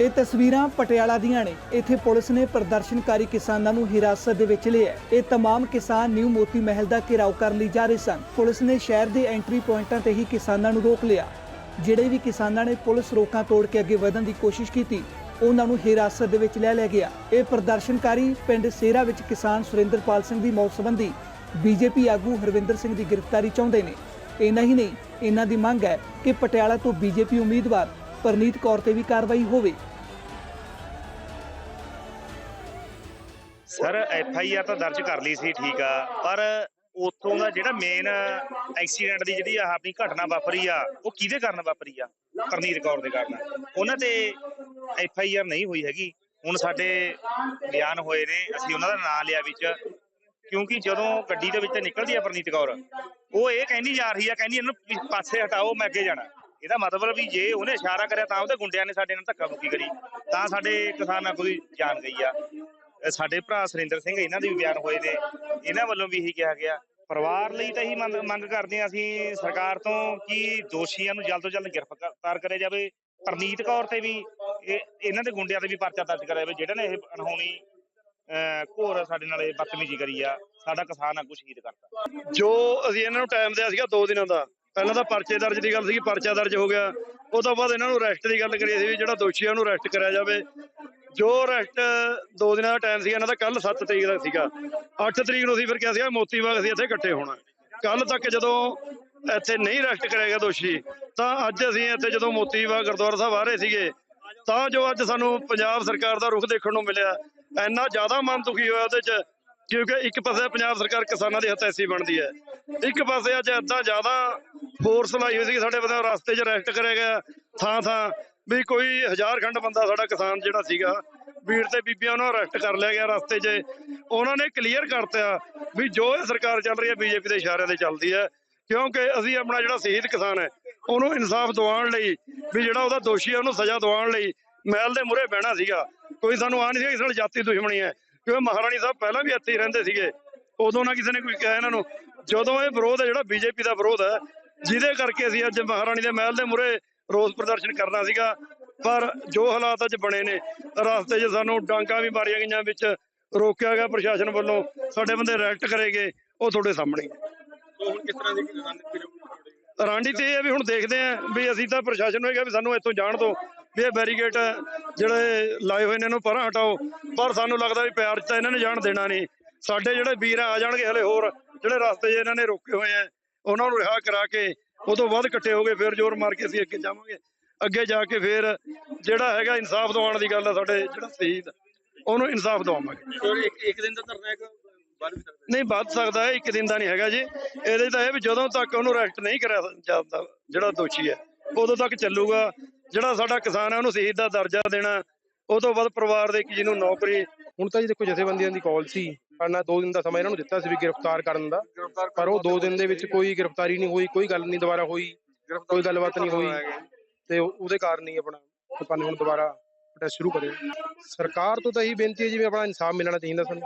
ਇਹ ਤਸਵੀਰਾਂ ਪਟਿਆਲਾ ਦੀਆਂ ਨੇ ਇੱਥੇ ਪੁਲਿਸ ਨੇ ਪ੍ਰਦਰਸ਼ਨਕਾਰੀ ਕਿਸਾਨਾਂ ਨੂੰ ਹਿਰਾਸਤ ਦੇ ਵਿੱਚ ਲਿਆ ਹੈ। ਇਹ तमाम ਕਿਸਾਨ ਨਿਊ ਮੋਤੀ ਮਹਿਲ ਦਾ ਘਿਰਾਓ ਕਰਨ ਲਈ ਜਾ ਰਹੇ ਸਨ ਪੁਲਿਸ ਨੇ ਸ਼ਹਿਰ ਦੇ ਐਂਟਰੀ ਪੁਆਇੰਟਾਂ ਤੇ ਹੀ ਕਿਸਾਨਾਂ ਨੂੰ ਰੋਕ ਲਿਆ ਜਿਹੜੇ ਵੀ ਕਿਸਾਨਾਂ ਨੇ ਪੁਲਿਸ ਰੋਕਾਂ ਤੋੜ ਕੇ ਅੱਗੇ ਵਧਣ ਦੀ ਕੋਸ਼ਿਸ਼ ਕੀਤੀ ਉਹਨਾਂ ਨੂੰ ਹਿਰਾਸਤ ਦੇ ਵਿੱਚ ਲੈ ਲਿਆ ਗਿਆ ਇਹ ਪ੍ਰਦਰਸ਼ਨਕਾਰੀ ਪਿੰਡ ਸੇਰਾ ਵਿੱਚ ਕਿਸਾਨ ਸੁਰਿੰਦਰਪਾਲ ਸਿੰਘ ਦੀ ਮੌਤ ਸੰਬੰਧੀ ਬੀਜੇਪੀ ਆਗੂ ਹਰਵਿੰਦਰ ਸਿੰਘ ਦੀ ਗ੍ਰਿਫਤਾਰੀ ਚਾਹੁੰਦੇ ਨੇ ਇੰਨਾ ਹੀ ਨਹੀਂ ਇਹਨਾਂ ਦੀ ਮੰਗ ਹੈ ਕਿ ਪਟਿਆਲਾ ਤੋਂ ਬੀਜੇਪੀ ਉਮੀਦਵਾਰ ਪਰਨੀਤ ਕੌਰ ਤੇ ਵੀ ਕਾਰਵਾਈ ਹੋਵੇ ਸਰ ਐਫ ਆਈ ਆਰ ਤਾਂ ਦਰਜ ਕਰ ਲਈ ਸੀ, ਠੀਕ ਆ। ਪਰ ਉੱਥੋਂ ਦਾ ਜਿਹੜਾ ਮੇਨ ਐਕਸੀਡੈਂਟ ਦੀ ਜਿਹੜੀ ਆ ਆਪਣੀ ਘਟਨਾ ਵਾਪਰੀ ਆ, ਉਹ ਕਿਹਦੇ ਕਾਰਨ ਵਾਪਰੀ ਆ? ਪਰਨੀਤ ਕੌਰ ਦੇ ਕਾਰਨ। ਉਹਨਾਂ ਤੇ ਐਫ ਆਈ ਆਰ ਨਹੀਂ ਹੋਈ ਹੈਗੀ। ਹੁਣ ਸਾਡੇ ਬਿਆਨ ਹੋਏ ਨੇ, ਅਸੀਂ ਉਹਨਾਂ ਦਾ ਨਾਂ ਲਿਆ ਵਿੱਚ। ਕਿਉਂਕਿ ਜਦੋਂ ਗੱਡੀ ਦੇ ਵਿੱਚ ਨਿਕਲਦੀ ਆ ਪਰਨੀਤ ਕੌਰ, ਉਹ ਇਹ ਕਹਿੰਦੀ ਜਾ ਰਹੀ ਆ, ਕਹਿੰਦੀ ਇਹਨੂੰ ਪਾਸੇ ਹਟਾਓ, ਮੈਂ ਅੱਗੇ ਜਾਣਾ। ਇਹਦਾ ਮਤਲਬ ਵੀ ਜੇ ਉਹਨੇ ਇਸ਼ਾਰਾ ਕਰਿਆ ਤਾਂ ਉਹਦੇ ਗੁੰਡਿਆਂ ਨੇ ਸਾਡੇ ਨਾਲ ਧੱਕਾ ਮੁੱਕੀ ਕਰੀ। ਤਾਂ ਸਾਡੇ ਕਿਸਾਨਾਂ ਕੋਈ ਜਾਨ ਗਈ ਆ। ਸਾਡੇ ਭਰਾ ਸੁਰਿੰਦਰ ਸਿੰਘ, ਇਹਨਾਂ ਦੇ ਵੀ ਬਿਆਨ ਹੋਏ ਨੇ। ਇਹਨਾਂ ਵੱਲੋਂ ਵੀ ਇਹੀ ਕਿਹਾ ਗਿਆ। ਪਰਿਵਾਰ ਲਈ ਤਾਂ ਇਹੀ ਮੰਗ ਕਰਦੇ ਹਾਂ ਅਸੀਂ, ਸਰਕਾਰ ਤੋਂ ਕਿ ਦੋਸ਼ੀਆਂ ਨੂੰ ਜਲਦ ਤੋਂ ਜਲਦ ਗ੍ਰਿਫਤਾਰ ਕਰਿਆ ਜਾਵੇ। ਪਰਨੀਤ ਕੌਰ ਤੇ ਵੀ ਇਹਨਾਂ ਦੇ ਗੁੰਡਿਆਂ ਤੇ ਵੀ ਪਰਚਾ ਦਰਜ ਕਰਿਆ ਜਾਵੇ। ਜਿਹੜਾ ਨੇ ਇਹ ਅਨਹੋਣੀ ਘੋਰ ਸਾਡੇ ਨਾਲ ਇਹ ਬਦਤਮੀਜ਼ੀ ਕਰੀ ਆ। ਸਾਡਾ ਕਿਸਾਨ ਆਗੂ ਸ਼ਹੀਦ ਕਰਤਾ ਜੋ ਅਸੀਂ ਇਹਨਾਂ ਨੂੰ ਟਾਈਮ ਦਿਆ ਸੀਗਾ 2 ਦਿਨਾਂ ਦਾ। ਪਹਿਲਾਂ ਤਾਂ ਪਰਚੇ ਦਰਜ ਦੀ ਗੱਲ ਸੀਗੀ, ਪਰਚਾ ਦਰਜ ਹੋ ਗਿਆ। ਉਹ ਤੋਂ ਬਾਅਦ ਇਹਨਾਂ ਨੂੰ ਅਰੈਸਟ ਦੀ ਗੱਲ ਕਰੀ ਸੀ ਵੀ ਜਿਹੜਾ ਦੋਸ਼ੀ ਆ ਉਹਨੂੰ ਅਰੈਸਟ ਕਰਿਆ ਜਾਵੇ। ਜੋ ਰੈਸਟ, ਦੋ ਦਿਨਾਂ ਦਾ ਟਾਈਮ ਸੀਗਾ, ਇਹਨਾਂ ਦਾ ਕੱਲ 7 ਤਰੀਕ ਦਾ ਸੀਗਾ। 8 ਤਰੀਕ ਨੂੰ ਅਸੀਂ ਫਿਰ ਕਿਹਾ ਸੀਗਾ, ਮੋਤੀ ਬਾਗ ਅਸੀਂ ਇੱਥੇ ਇਕੱਠੇ ਹੋਣਾ। ਕੱਲ ਤੱਕ ਜਦੋਂ ਇੱਥੇ ਨਹੀਂ ਰੈਸਟ ਕਰਿਆ ਗਿਆ ਦੋਸ਼ੀ, ਤਾਂ ਅੱਜ ਅਸੀਂ ਇੱਥੇ ਜਦੋਂ ਮੋਤੀ ਬਾਗ ਗੁਰਦੁਆਰਾ ਸਾਹਿਬ ਆ ਰਹੇ ਸੀਗੇ, ਤਾਂ ਜੋ ਅੱਜ ਸਾਨੂੰ ਪੰਜਾਬ ਸਰਕਾਰ ਦਾ ਰੁਖ ਦੇਖਣ ਨੂੰ ਮਿਲਿਆ। ਇੰਨਾ ਜ਼ਿਆਦਾ ਮਨ ਦੁਖੀ ਹੋਇਆ ਉਹਦੇ 'ਚ, ਕਿਉਂਕਿ ਇੱਕ ਪਾਸੇ ਪੰਜਾਬ ਸਰਕਾਰ ਕਿਸਾਨਾਂ ਦੀ ਹਤੈਸੀ ਬਣਦੀ ਹੈ। ਇੱਕ ਪਾਸੇ ਅੱਜ ਏਦਾਂ ਜ਼ਿਆਦਾ ਫੋਰਸ ਲਾਈ ਹੋਈ ਸੀ ਸਾਡੇ ਬੰਦੇ ਰਸਤੇ 'ਚ ਰੈਸਟ ਕਰਿਆ ਗਿਆ ਥਾਂ ਥਾਂ ਵੀ ਕੋਈ ਹਜ਼ਾਰ ਖੰਡ ਬੰਦਾ ਸਾਡਾ ਕਿਸਾਨ ਜਿਹੜਾ ਸੀਗਾ, ਵੀਰ ਤੇ ਬੀਬੀਆਂ ਨੂੰ ਅਰੈਸਟ ਕਰ ਲਿਆ ਗਿਆ ਰਸਤੇ 'ਚ। ਉਹਨਾਂ ਨੇ ਕਲੀਅਰ ਕਰਤਾ ਵੀ ਜੋ ਇਹ ਸਰਕਾਰ ਚੱਲ ਰਹੀ ਹੈ ਬੀਜੇਪੀ ਦੇ ਇਸ਼ਾਰਿਆਂ ਤੇ ਚੱਲਦੀ ਹੈ, ਕਿਉਂਕਿ ਅਸੀਂ ਆਪਣਾ ਜਿਹੜਾ ਸ਼ਹੀਦ ਕਿਸਾਨ ਹੈ, ਉਹਨੂੰ ਇਨਸਾਫ ਦਿਵਾਉਣ ਲਈ ਵੀ ਜਿਹੜਾ ਉਹਦਾ ਦੋਸ਼ੀ ਹੈ ਉਹਨੂੰ ਸਜ਼ਾ ਦਿਵਾਉਣ ਲਈ ਮਹਿਲ ਦੇ ਮੂਹਰੇ ਬਹਿਣਾ ਸੀਗਾ। ਕੋਈ ਸਾਨੂੰ ਆ ਨਹੀਂ ਸੀਗਾ ਇਸ ਨਾਲ ਜਾਤੀ ਦੁਸ਼ਮਣੀ ਹੈ, ਕਿਉਂਕਿ ਮਹਾਰਾਣੀ ਸਾਹਿਬ ਪਹਿਲਾਂ ਵੀ ਇੱਥੇ ਹੀ ਰਹਿੰਦੇ ਸੀਗੇ। ਉਦੋਂ ਨਾ ਕਿਸੇ ਨੇ ਕੋਈ ਕਿਹਾ ਇਹਨਾਂ ਨੂੰ। ਜਦੋਂ ਇਹ ਵਿਰੋਧ ਹੈ, ਜਿਹੜਾ ਬੀਜੇਪੀ ਦਾ ਵਿਰੋਧ ਹੈ, ਜਿਹਦੇ ਕਰਕੇ ਅਸੀਂ ਅੱਜ ਮਹਾਰਾਣੀ ਦੇ ਮਹਿਲ ਦੇ ਮੂਹਰੇ ਰੋਸ ਪ੍ਰਦਰਸ਼ਨ ਕਰਨਾ ਸੀਗਾ ਪਰ ਜੋ ਹਾਲਾਤ ਅੱਜ ਬਣੇ ਨੇ ਰਸਤੇ 'ਚ ਸਾਨੂੰ ਡਾਂਗਾ ਵੀ ਮਾਰੀਆਂ ਗਈਆਂ ਵਿੱਚ ਰੋਕਿਆ ਗਿਆ ਪ੍ਰਸ਼ਾਸਨ ਵੱਲੋਂ ਸਾਡੇ ਬੰਦੇ ਅਰੈਸਟ ਕਰੇ ਗਏ ਉਹ ਤੁਹਾਡੇ ਸਾਹਮਣੇ ਹੀ ਹੈ। ਹੁਣ ਕਿਸ ਤਰ੍ਹਾਂ ਦੀ ਰਣਨੀਤੀ ਰਾਂਡੀ ਤੇ ਇਹ ਹੈ ਵੀ ਹੁਣ ਦੇਖਦੇ ਆਂ ਵੀ ਅਸੀਂ ਤਾਂ ਪ੍ਰਸ਼ਾਸਨ ਨੂੰ ਇਹ ਕਿਹਾ ਵੀ ਸਾਨੂੰ ਇੱਥੋਂ ਜਾਣ ਦਿਓ ਵੀ ਇਹ ਬੈਰੀਗੇਟ ਜਿਹੜੇ ਲਾਏ ਹੋਏ ਨੇ ਇਹਨੂੰ ਪਰਾਂ ਹਟਾਓ ਪਰ ਸਾਨੂੰ ਲੱਗਦਾ ਵੀ ਪਿਆਰ ਤਾਂ ਇਹਨਾਂ ਨੇ ਜਾਣ ਦੇਣਾ ਨਹੀਂ ਸਾਡੇ ਜਿਹੜੇ ਵੀਰ ਆ ਆ ਜਾਣਗੇ ਹਲੇ ਹੋਰ ਜਿਹੜੇ ਰਸਤੇ 'ਚ ਇਹਨਾਂ ਨੇ ਰੋਕੇ ਹੋਏ ਆ ਉਹਨਾਂ ਨੂੰ ਰਿਹਾ ਕਰਾ ਕੇ ਉਹ ਤੋਂ ਬਾਅਦ ਇਕੱਠੇ ਹੋ ਗਏ ਫਿਰ ਜ਼ੋਰ ਮਾਰ ਕੇ ਅਸੀਂ ਅੱਗੇ ਜਾਵਾਂਗੇ। ਅੱਗੇ ਜਾ ਕੇ ਫਿਰ ਜਿਹੜਾ ਹੈਗਾ ਇਨਸਾਫ ਦਿਵਾਉਣ ਦੀ ਗੱਲ ਆ ਸਾਡੇ ਜਿਹੜਾ ਸ਼ਹੀਦ ਉਹਨੂੰ ਇਨਸਾਫ ਦਿਵਾਵਾਂਗੇ। ਇੱਕ ਦਿਨ ਦਾ ਧਰਨਾ ਹੈ ਕਿ ਬਾਅਦ ਵੀ ਸਕਦਾ। ਨਹੀਂ ਵੱਧ ਸਕਦਾ ਹੈ ਇੱਕ ਦਿਨ ਦਾ ਨਹੀਂ ਹੈਗਾ ਜੀ। ਇਹਦੇ ਤਾਂ ਇਹ ਵੀ ਜਦੋਂ ਤੱਕ ਉਹਨੂੰ ਅਰੈਸਟ ਨਹੀਂ ਕਰਿਆ ਜਾਂਦਾ ਜਿਹੜਾ ਦੋਸ਼ੀ ਹੈ ਉਦੋਂ ਤੱਕ ਚੱਲੂਗਾ। ਜਿਹੜਾ ਸਾਡਾ ਕਿਸਾਨ ਹੈ ਉਹਨੂੰ ਸ਼ਹੀਦ ਦਾ ਦਰਜਾ ਦੇਣਾ। ਉਹ ਤੋਂ ਬਾਅਦ ਪਰਿਵਾਰ ਦੇ ਇੱਕ ਜਿਹਨੂੰ ਨੌਕਰੀ ਹੁਣ ਤਾਂ ਜੀ ਦੇਖੋ ਜਥੇਬੰਦੀਆਂ ਦੀ ਕਾਲ ਸੀ। ਕਰਨਾ 2 ਦਿਨ ਦਾ ਸਮਾਂ ਇਹਨਾਂ ਨੂੰ ਦਿੱਤਾ ਸੀ ਵੀ ਗ੍ਰਿਫਤਾਰ ਕਰਨ ਦਾ। ਪਰ ਉਹ 2 ਦਿਨ ਦੇ ਵਿੱਚ ਕੋਈ ਗ੍ਰਿਫਤਾਰੀ ਨਹੀਂ ਹੋਈ, ਕੋਈ ਗੱਲ ਨਹੀਂ ਦੁਬਾਰਾ ਹੋਈ, ਕੋਈ ਗੱਲਬਾਤ ਨਹੀਂ ਹੋਈ। ਤੇ ਉਹਦੇ ਕਾਰਨ ਹੀ ਆਪਣਾ ਆਪਾਂ ਹੁਣ ਦੁਬਾਰਾ ਪ੍ਰੋਟੈਸਟ ਸ਼ੁਰੂ ਕਰਿਆ। ਸਰਕਾਰ ਤੋਂ ਤਾਂ ਇਹੀ ਬੇਨਤੀ ਹੈ ਜਿਵੇਂ ਆਪਣਾ ਇਨਸਾਫ ਮਿਲਣਾ ਚਾਹੀਦਾ ਸਾਨੂੰ।